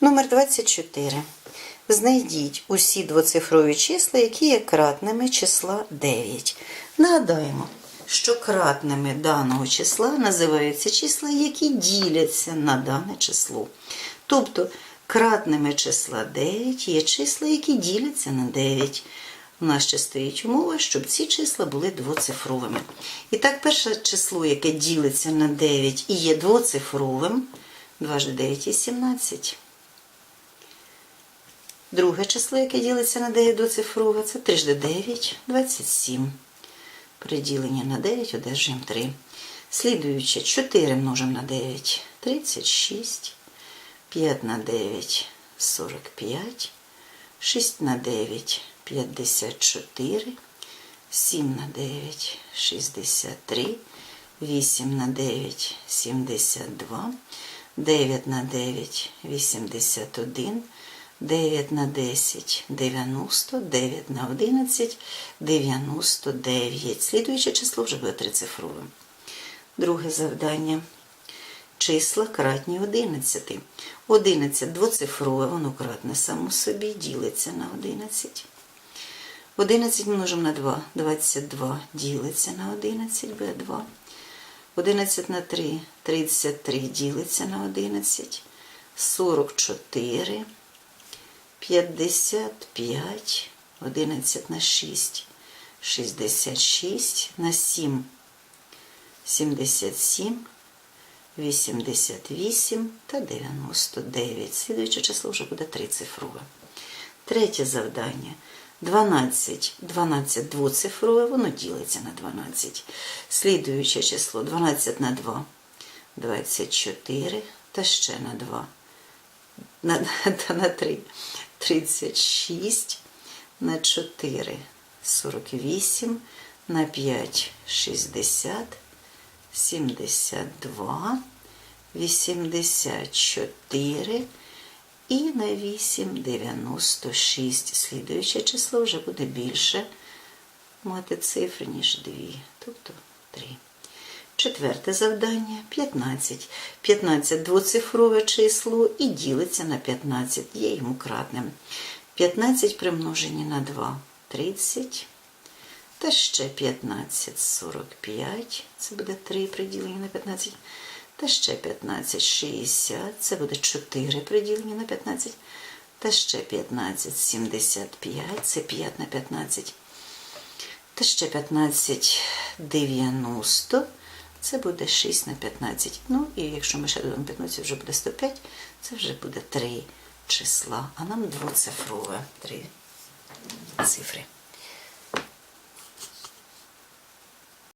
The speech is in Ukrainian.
Номер 24. Знайдіть усі двоцифрові числа, які є кратними числа 9. Нагадаємо, що кратними даного числа називаються числа, які діляться на дане число. Тобто, кратними числа 9 є числа, які діляться на 9. У нас ще стоїть умова, щоб ці числа були двоцифровими. І так, перше число, яке ділиться на 9 і є двоцифровим, 2 ж 9 є 17. Друге число, яке ділиться на 9 двоцифрове, це 3 ж 9, 27. При на 9 одержуємо 3. Слідуюче 4 множимо на 9, 36. 5 на 9, 45. 6 на 9, 54. 7 на 9, 63. 8 на 9, 72. 9 на 9, 81. 9 на 10 90, 9 на 11 99. Слідуюче число вже буде трицифровим. Друге завдання. Числа кратні 11. 11 двоцифрове, воно кратне само собі, ділиться на 11. 11 множимо на 2, 22 ділиться на 11, буде 2. 11 на 3, 33 ділиться на 11. 44. 55, 11 на 6, 66, на 7, 77, 88 та 99. Слідуюче число вже буде трицифрове. Третє завдання. 12. 12 двоцифрове, воно ділиться на 12. Слідуюче число 12 на 2, 24 та ще на 2 на, та на 3. 36 на 4 48 на 5 60 72 84 і на 8 96. Слідуюче число вже буде більше мати цифри, ніж 2, тобто 3. Четверте завдання 15. 15 двоцифрове число і ділиться на 15, є йому кратним. 15 примножені на 2 30. Та ще 15 45. Це буде 3 приділені на 15. Та ще 15 60. Це буде 4 приділені на 15. Та ще 15 75. Це 5 на 15. Та ще 15 90. Це буде 6 на 15. Ну, і якщо ми ще додамо 15, вже буде 105, це вже буде 3 числа, а нам двоцифрове 3 цифри.